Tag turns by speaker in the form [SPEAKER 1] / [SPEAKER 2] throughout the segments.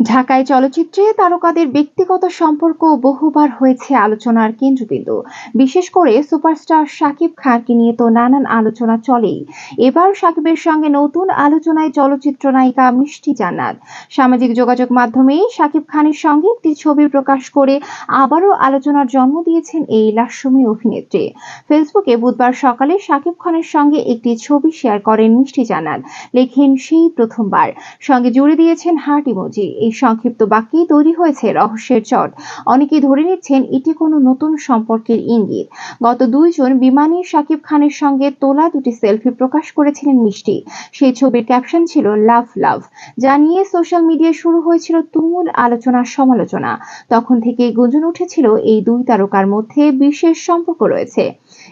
[SPEAKER 1] ঢাকায় চলচ্চিত্রে তারকাদের ব্যক্তিগত সম্পর্ক বহুবার হয়েছে আলোচনার কেন্দ্রবিন্দু। বিশেষ করে সুপারস্টার শাকিব খানকে নিয়ে তো নানান আলোচনা চলেই। এবার শাকিবের সঙ্গে নতুন আলোচনায় চলচ্চিত্র নায়িকা মিষ্টি জান্নাত। সামাজিক যোগাযোগ মাধ্যমে শাকিব খানের সঙ্গে একটি ছবি প্রকাশ করে আবারও আলোচনার জন্ম দিয়েছেন এই লাস্যময়ী অভিনেত্রী। ফেসবুকে বুধবার সকালে শাকিব খানের সঙ্গে একটি ছবি শেয়ার করেন মিষ্টি জান্নাত। লেখেন, সেই প্রথমবার। সঙ্গে জুড়ে দিয়েছেন হার্ট ইমোজি। সংক্ষিপ্ত বাক্যেই তৈরি হয়েছে রহস্যের চট অনেকেই ধরে নিচ্ছেন এটি কোনো নতুন সম্পর্কের ইঙ্গিত। গত দুইজন বিমানে শাকিব খানের সঙ্গে তোলা দুটি সেলফি প্রকাশ করেছিলেন মিষ্টি। সেই ছবির ক্যাপশন ছিল লাভ লাভ। যা নিয়ে সোশ্যাল মিডিয়ায় শুরু হয়েছিল তুমুল আলোচনার সমালোচনা। তখন থেকে গুঞ্জন উঠেছিল এই দুই তারকার মধ্যে বিশেষ সম্পর্ক রয়েছে।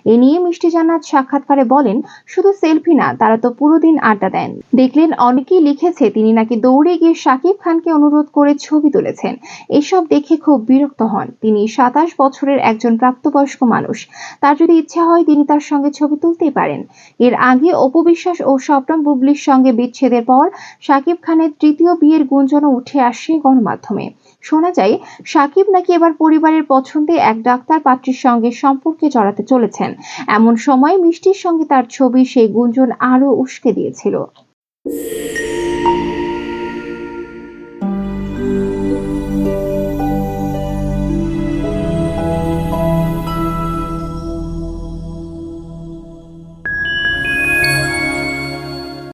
[SPEAKER 1] এ নিয়ে মিষ্টি জান্নাত সাক্ষাৎকারে বলেন, শুধু সেলফি না, তারা তো পুরো দিন আড্ডা দেন। দেখলেন, অনেকেই লিখেছে তিনি নাকি দৌড়ে গিয়ে শাকিব খানকে অনুরোধ করে ছবি তুলেছেন। এসব দেখে খুব বিরক্ত হন। তিনি সাতাশ বছরের একজন প্রাপ্তবয়স্ক মানুষ। তার যদি ইচ্ছা হয়, তিনি তার সঙ্গে ছবি তুলতেই পারেন। এর আগে অপবিশ্বাস ও স্বপ্নম বুবলির সঙ্গে বিচ্ছেদের পর শাকিব খানের তৃতীয় বিয়ের গুঞ্জনও উঠে আসে গণমাধ্যমে। শোনা যায়, সাকিব নাকি এবার পরিবারের পছন্দে এক ডাক্তার পাত্রীর সঙ্গে সম্পর্কে জড়াতে চলেছেন। এমন সময় মিষ্টির সঙ্গে তার ছবি সেই গুঞ্জন আরও উস্কে দিয়েছিল।